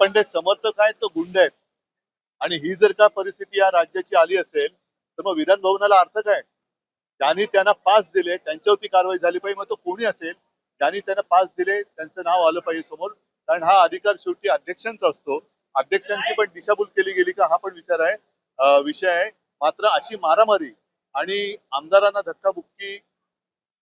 पण ते समर्थक आहेत तो गुंड आहेत. आणि ही जर का परिस्थिती या राज्याची आली असेल तर मग विधान भवनाला अर्थ काय? ज्यांनी त्यांना पास दिले त्यांच्यावरती कारवाई झाली पाहिजे मग तो कोणी असेल? ज्यांनी त्यांना पास दिले त्यांचं नाव आलं पाहिजे समोर. कारण हा अधिकार शेवटी अध्यक्षांचा असतो. अध्यक्षांची पण दिशाभूल केली गेली का? हा पण विचार आहे. विषय आहे. मात्र अशी मारामारी आणि आमदारांना धक्काबुक्की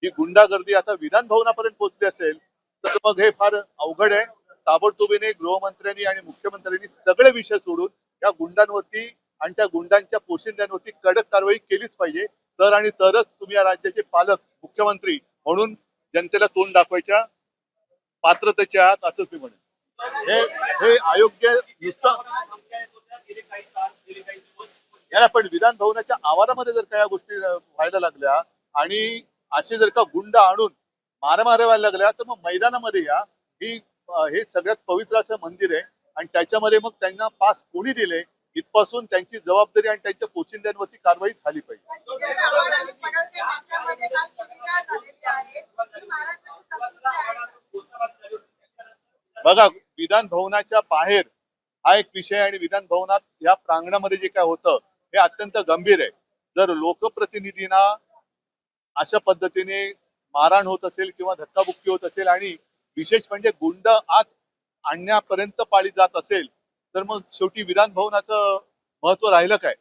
ही गुंडागर्दी आता विधान भवनापर्यंत पोहोचली असेल तर मग हे फार अवघड आहे. ताबडतोबीने गृहमंत्र्यांनी आणि मुख्यमंत्र्यांनी सगळे विषय सोडून या गुंडांवरती आणि त्या गुंडांच्या पोशिंद्यांवरती कडक कारवाई केलीच पाहिजे. तर आणि तरच तुम्ही या राज्याचे पालक मुख्यमंत्री म्हणून जनतेला तोंड दाखवायच्या पात्रतेच्या आहात असंच मी म्हणेन. हे हे अयोग्य नुसतं याला पण विधान भवनाच्या आवारामध्ये जर का या गोष्टी व्हायला लागल्या आणि असे जर का गुंड आणून मारामाऱ्या व्हायला लागल्या तर मग मैदानामध्ये या. ही हे सगळ्यात पवित्र असं मंदिर आहे. आणि त्याच्यामध्ये मग त्यांना पास कोणी दिले इथपासून त्यांची जबाबदारी आणि त्यांच्या पोशिंद्यांवरती कारवाई झाली पाहिजे. बघा विधान भवनाच्या बाहेर हा एक विषय आणि विधान भवनात या प्रांगणामध्ये जे काय होतं हे अत्यंत गंभीर आहे. जर लोकप्रतिनिधींना अशा पद्धतीने मारहाण होत असेल किंवा धक्काबुक्की होत असेल आणि विशेष म्हणजे गुंड आत आणण्यापर्यंत पाळी जात असेल तर मग शेवटी विधान भवनाचं महत्त्व राहिलं काय?